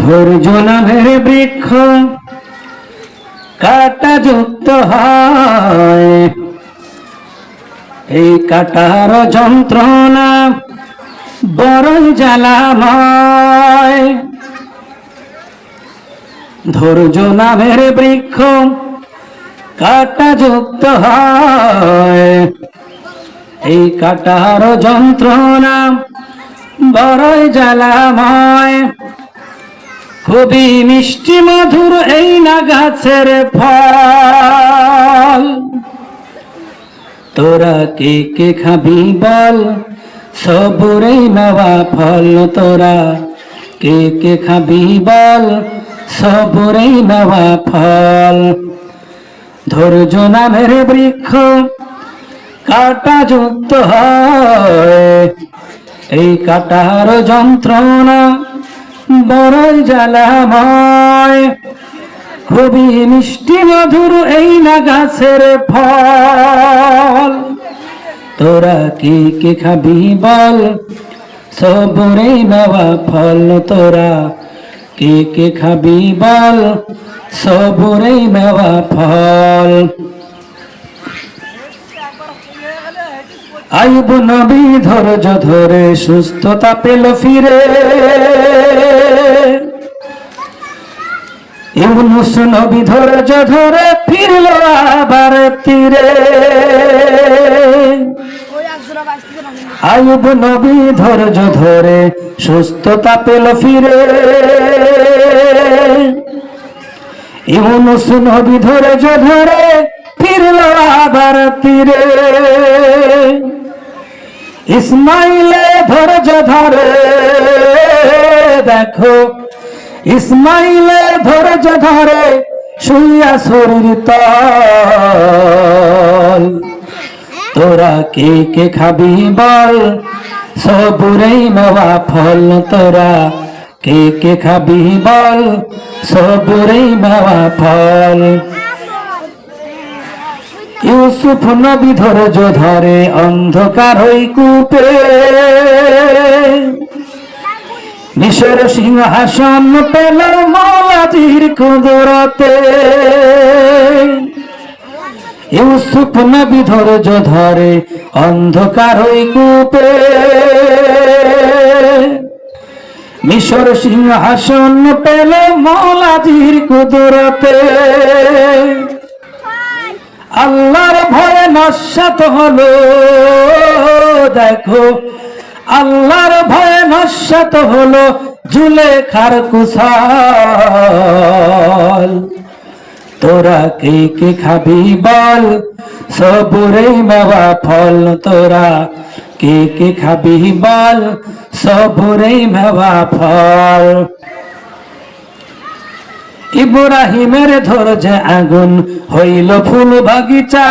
ধৈর্য নামের বৃক্ষ কাটা যুক্ত হয়। এই কাটার যন্ত্রণা বড়ই জ্বালাময় ধৈর্য নামের বৃক্ষ কাটা যুক্ত হয়। এই কাটার যন্ত্রণা বড়ই জ্বালাময় খুবই মিষ্টি মধুর এই না গাছের ফল। তোরা কে কে খাবি বল সবুরে নেওয়া ফল। তোরা কে কে খাবি বল সবুরে নেওয়া ফল। ধৈর্য নামের বৃক্ষ কাটা যুক্ত হয়, এই কাটার যন্ত্রণা বড়ই জ্বালাময় খুবই মিষ্টি মধুর এই না গাছের ফল। তোরা কি কি খাবি বল? সবরে নেওয়া ফল। তোরা কে কে খাবি বল? সবরে নেওয়া ফল। আইব নবী ধৈর্য ধরে, সুস্থতা পেল ফিরে। ইউনুস নবী ধৈর্য ধরে ফিরল আবার তীরে। আইব নবী ধৈর্য ধরে, সুস্থতা পেল ফিরে। ইউনুস নবী ধৈর্য ধরে তীরে ইসমাইলে ধৈর্য ধরে। দেখো, ইসমাইলে ধৈর্য ধরে শুইয়া শরীর তোরা কে কে খাবি বল? সবুরেই নেওয়া ফল। তোরা কে কে খাবি বল? সবুরেই নেওয়া ফল। ইউসুফ নবী ধৈর্য ধরে অন্ধকার হই কূপে। মিশর সিংহাসন পেল মালাজির কুদরতে। ইউসুফ নবী ধৈর্য ধরে অন্ধকার হই কূপে। মিশর সিংহাসন পেল মৌলাজির কুদরতে। আল্লাহর ভয়ে নস্বাত হলো, দেখো। আল্লাহর ভয়ে নস্বাত হলো জুলে খার কুশাল। তোরা কে কে খাবি বল সবুরে মেওয়া ফল। তোরা কে কে খাবি বল সবুরে মেওয়া ফল। ইব্রাহিমের ধৈর্য আগুন হইল ফুল বাগিচা।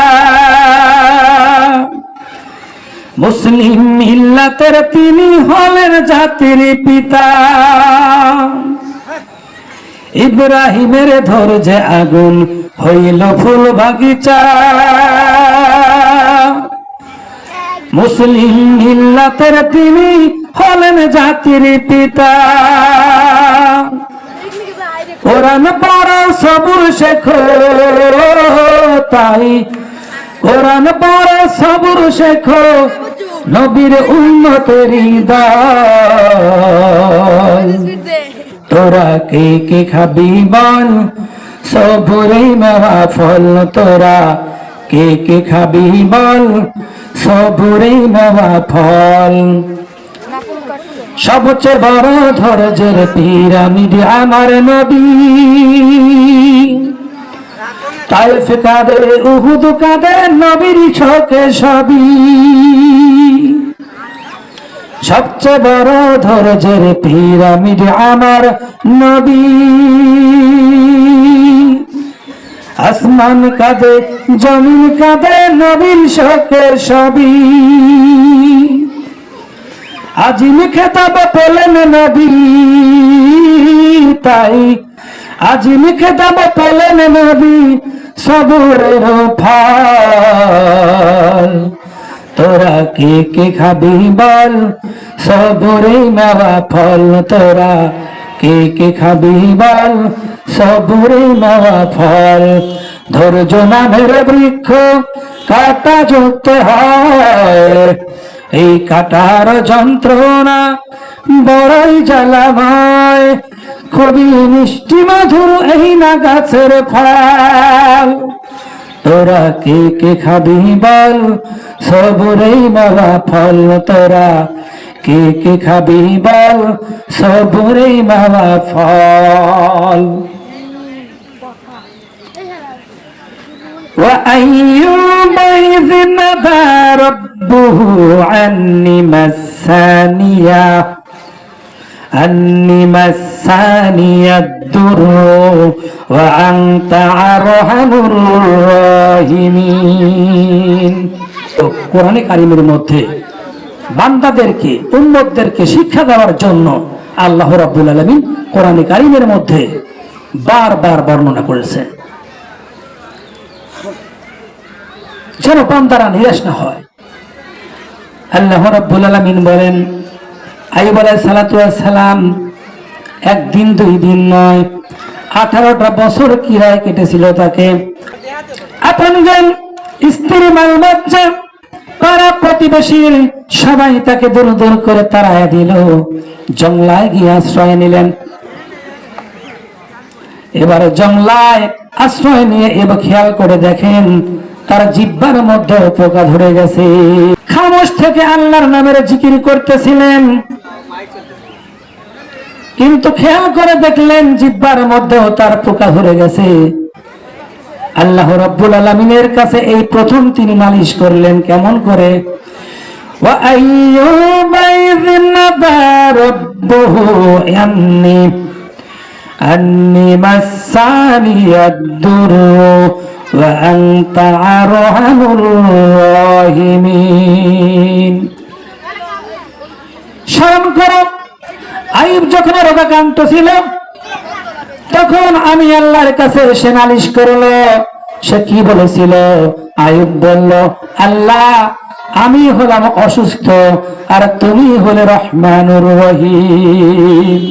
মুসলিম মিল্লাতের তিনি হলেন জাতির পিতা। ইব্রাহিমের ধৈর্য আগুন হইল ফুল বাগিচা। মুসলিম মিল্লাতের তিনি হলেন জাতির পিতা। কোরআন পড়া, সবুর শেখো, তাই। কোরআন পড়া, সবুর শেখো, নবীর উন্নতেরই দল তোরা কে কে খাবি বল? সবুরে মেওয়া ফল তোরা কে কে খাবি বল? সবুরে মেওয়া ফল সবচেয়ে বড় ধৈর্যের পিরামিড আমার নবী। তাইফ কাঁদে উহুদ কাঁদে নবীর ছকে সবই। সবচেয়ে বড় ধৈর্যের পিরামিড আমার নবী। আসমান কাঁদে জমিন কাঁদে নবীর শোকে সবই। আজিম খেতাব পেলেন নবী, তাই। আজিম খেতাব পেলেন নবী সবুরের ফল তোরা কে কে খাবি বল, সবরে মেওয়া ফল। তোরা কে কে খাবি বল, সবুরে মাওয়া ফল। ধৈর্য নামের বৃক্ষ কাটা যুক্ত হয়। এই কাটার যন্ত্রণা বড়ই জ্বালাময় খুবই মিষ্টি মধুর এই না গাছের ফল তোরা কে কে খাবি বল সবরেই বাবা ফল তোরা কে কে খাবি বল সবরেই বাবা ফল وأيوب إذ نادى ربه عني مسانيا أني مساني الضر وأنت أرحم الراحمين কোরআনে কারিমের মধ্যে বান্দাদেরকে উম্মতদেরকে শিক্ষা দেওয়ার জন্য আল্লাহ রাব্বুল আলামিন কোরআনে কারিমের মধ্যে বারবার বর্ণনা করেছেন যেন বান্দারা নিরাশ না হয় আল্লাহ রাব্বুল আলামিন বলেন আইব আলাইহিস সালাতু সালাম একদিন, দুই দিন নয়, আঠারোটা বছর কিরায় কেটেছিল তাকে। আপনজন স্ত্রী, মাল, বাচ্চা, পাড়া প্রতিবেশীর সবাই তাকে দূর দূর করে তাড়ায় দিল, জংলায় গিয়ে আশ্রয় নিলেন। এবারে জংলায় আশ্রয় নিয়ে এবার খেয়াল করে দেখেন, তার জিব্বার মধ্যে পোকা ধরে গেছে। খামোশ থেকে আল্লাহর নামের জিকির করতেছিলেন। কিন্তু খেয়াল করে দেখলেন জিব্বার মধ্যেও তার পোকা ধরে গেছে। আল্লাহ রব্বুল আলমিনের কাছে এই প্রথম তিনি নালিশ করলেন কেমন করে? আন্নি মাসানি ربه أني أني مساني الضر وأنت أرحم الراحمين স্মরণ করো আইব যখন রোগাক্রান্ত ছিল তখন আমি আল্লাহর কাছে এসে নালিশ করলো সে কি বলেছিল আয়ুব বলল আল্লাহ আমি হলাম অসুস্থ আর তুমি হলে রহমানুর রহিম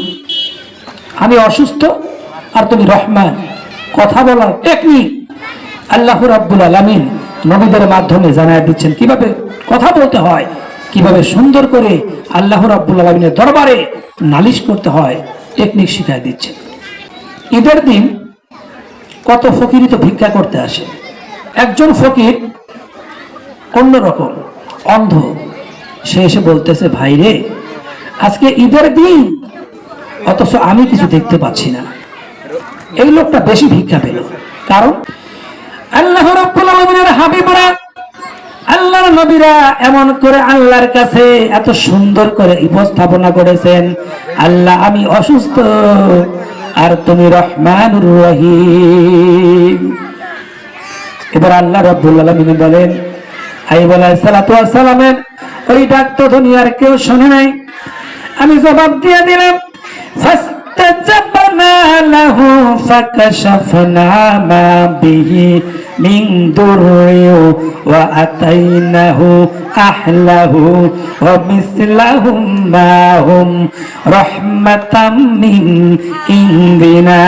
আমি অসুস্থ আর তুমি রহমান কথা বলার টেকনিক আল্লাহ রাব্বুল আলামিন নবীদের মাধ্যমে জানায় দিচ্ছেন, কীভাবে কথা বলতে হয়, কীভাবে সুন্দর করে আল্লাহ রাব্বুল আলামিনের দরবারে নালিশ করতে হয় টেকনিক শিখায় দিচ্ছেন। ঈদের দিন কত ফকিরই তো ভিক্ষা করতে আসে। একজন ফকির অন্যরকম অন্ধ। সে এসে বলতেছে, ভাই রে, আজকে ঈদের দিন, অথচ আমি কিছু দেখতে পাচ্ছি না। এই লোকটা বেশি ভিক্ষা পেল। কারণ আল্লাহ রাব্বুল আলামিনের হাবিবরা, আল্লাহর নবীরা এমন করে আল্লাহর কাছে এত সুন্দর করে উপস্থাপনা করেছেন, আল্লাহ, আমি অসুস্থ, আর তুমি রহমানুর রহিম। এবার আল্লাহ রাব্বুল আলামিন বলেন আইব আলাইহিস সালাতু ওয়াস সালামের ওই ডাক তো দুনিয়ার কেউ শুনে নাই? আমি জবাব দিয়ে দিলাম فاستجبنا له فكشفنا ما به من ضر وأتيناه أهله ومثلهم معهم رحمة من عندنا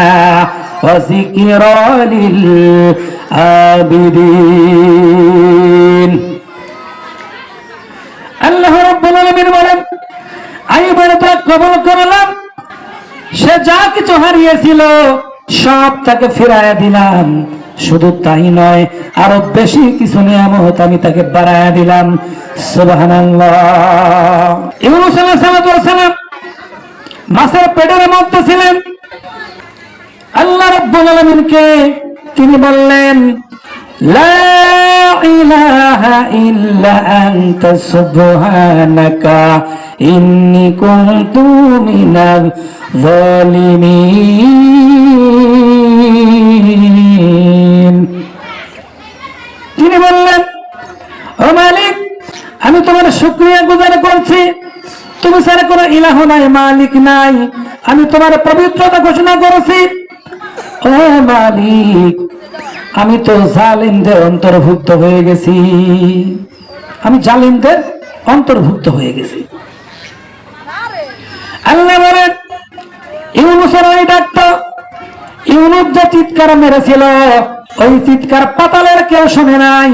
وذكرى للعابدين الله رب العالمين ولم أي بلد قبل قرلم সে যা কিছু হারিয়েছিল, সব তাকে ফিরাইয়া দিলাম। শুধু তাই নয়, আরও বেশি কিছু নিয়ামত আমি তাকে বাড়াইয়া দিলাম। সালাম মাছের পেটের মধ্যে ছিলেন। আল্লাহ রাব্বুল আলামিনকে তিনি বললেন, লা ইলাহা ইল্লা আনতা সুবহানাকা, ইন্নী কুনতু মিনাল যালিমিন। তিনি বললেন, ও মালিক, আমি তোমার শুকরিয়া গুজার করছি। তুমি ছাড়া কোনো ইলাহ নাই, মালিক নাই। আমি তোমার পবিত্রতা ঘোষণা করেছি। ও মালিক আমি তো জালিমদের অন্তর্ভুক্ত হয়ে গেছি। আমি জালিমদের অন্তর্ভুক্ত হয়ে গেছি। আল্লাহ বলেন যে চিৎকার ওই চিৎকার কেউ শোনে নাই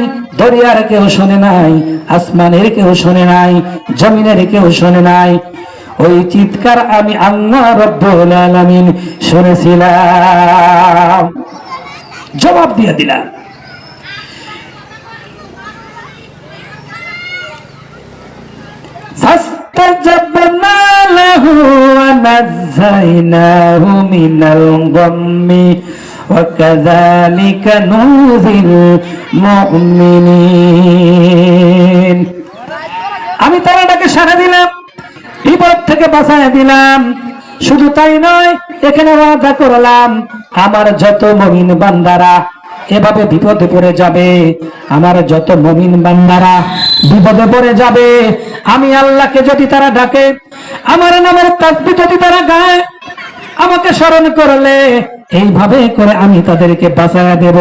কেউ শোনে নাই, আসমানের কেউ শোনে নাই, জমিনের কেউ শোনে নাই। ওই চিৎকার আমি আল্লাহ শুনেছিলাম। জবাব দিয়ে দিলাম فاستجبنا له ونزيناه من الغم وكذلك نوذي المؤمنين আমি তারাটাকে সারা দিলাম বিপদ থেকে বাঁচায় দিলাম শুধু তাই নয়, এখানে ওয়াদা করলাম, আমার যত মমিন বান্দারা এভাবে বিপদে পড়ে যাবে, আমার যত মমিন বান্দারা বিপদে পড়ে যাবে, আমি আল্লাহকে যদি তারা ডাকে, আমার নামের তাসবি যদি তারা গায়, আমাকে স্মরণ করলে এইভাবে করে আমি তাদেরকে বাঁচায় দেব,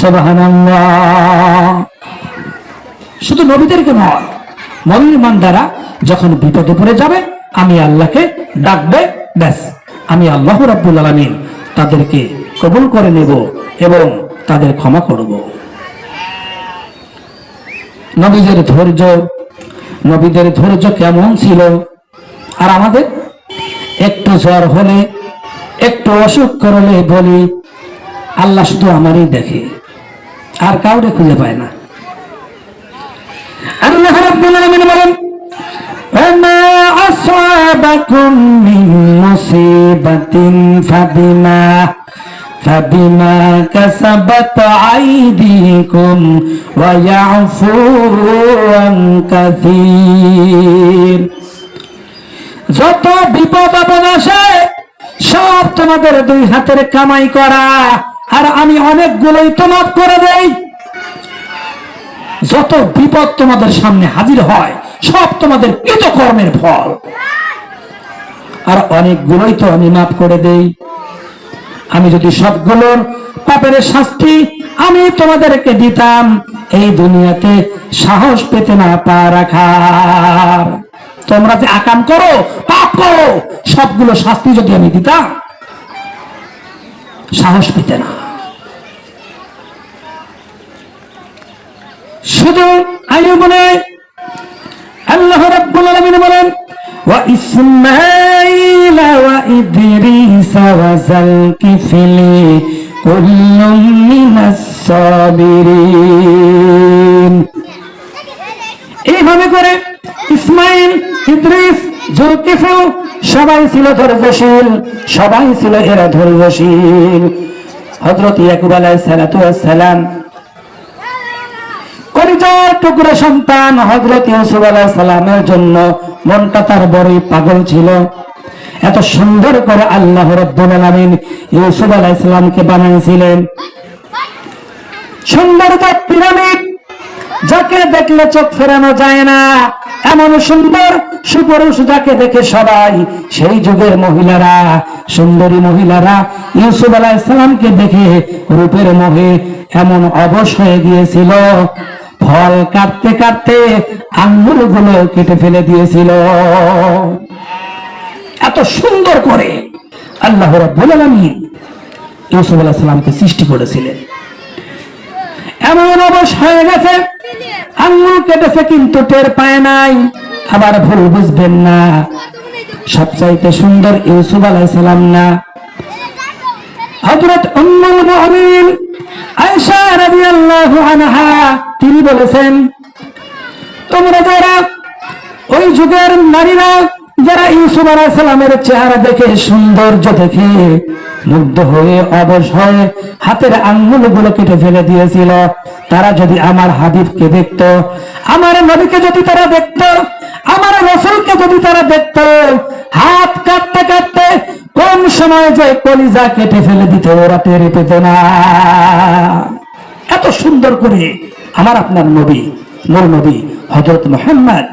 সুবহানাল্লাহ। শুধু নবীদেরকে নয়, মমিন মান্দারা যখন বিপদে পড়ে যাবে, আমি আল্লাহকে ডাকবে ব্যাস, আমি আল্লাহ রাব্বুল আলমিন তাদেরকে কবুল করে নেব এবং তাদের ক্ষমা করব। নবীদের ধৈর্য নবীদের ধৈর্য কেমন ছিল? আর আমাদের একটু জ্বর হলে, একটু অসুখ করলে বলি, আল্লাহ শুধু আমারই দেখে, আর কাউরে খুঁজে পায় না। আল্লাহ রাব্বুল আলামিন বলেন أصابكم من مصيبة فبما فبما كسبت أيديكم ويعفو عن كثير যত বিপদ আপদ আসে সব তোমাদের দুই হাতের কামাই করা আর আমি অনেকগুলোই তো মাফ করে দেই যত বিপদ তোমাদের সামনে হাজির হয় সব তোমাদের কৃতকর্মের ফল আর অনেকগুলোই তো আমি মাফ করে দেই। আমি যদি সবগুলোর পাপের শাস্তি আমি তোমাদেরকে দিতাম, এই দুনিয়াতে সাহস পেতে না পা রাখার তোমরা যে আকাম করো, পাপ করো, সবগুলো শাস্তি যদি আমি দিতাম, সাহস পেতে না। শুধু আয়ু বলে, আল্লাহ রাব্বুল আলামিন বলেন ওয়া ইদরিস ওয়া যালকিফলি কুল্লুম মিনাস সাবিরিন এইভাবে করে ইসমাইল, ইদ্রিস জুলকিফল সবাই ছিল ধৈর্যশীল, সবাই ছিল এরা ধৈর্যশীল। হযরত ইয়াকুব আলাইহিস সালাতু ওয়াস সালাম কলিজার টুকরো সন্তান হজরত ইউসুফ আলাহ সালামের জন্য মনটা তার বড়ই পাগল ছিল। এত সুন্দর করে আল্লাহ রব্বুল আলামিন ইউসুফ আলাহ ইসলামকে বানিয়েছিলেন সুন্দর তার পিরামিড, যাকে দেখলে চোখ ফেরানো যায় না, এমন সুন্দর সুপুরুষ যাকে দেখে সবাই সেই যুগের মহিলারা, সুন্দরী মহিলারা ইউসুফ আলাহ ইসলামকে দেখে রূপের মোহে এমন অবশ হয়ে গিয়েছিল। ফল কাটতে কাটতে আঙ্গুলগুলো কেটে ফেলে দিয়েছিল। এত সুন্দর করে আল্লাহ রাব্বুল ইউসুফ আলাইহিস সালামকে সৃষ্টি করেছিলেন। এমন অবশ হয়ে গেছে, আঙ্গুল কেটেছে কিন্তু টের পায় নাই, আবার ভুল বুঝবেন না। সবচাইতে সুন্দর ইউসুফ আলাইহিস সালাম না। উম্মুল মুমিনিন তিনি বলেছেন তোমরা যারা ওই যুগের নারীরা যারা ইউসুফ আলাইহিস সালামের চেহারা দেখে, সৌন্দর্য দেখে মুগ্ধ হয়ে, অবশ হয়ে হাতের আঙ্গুলগুলো কেটে ফেলে দিয়েছিল, তারা যদি আমার হাবিবকে দেখত, আমার নবীকে যদি তারা দেখত, আমার রসুলকে যদি তারা দেখত, হাত কাটতে কাটতে কোন সময় যে কলিজা কেটে ফেলে দিতে, ওরা টেরে পেত না। এত সুন্দর করে আমার আপনার নবী নূর নবী হজরত মোহাম্মদ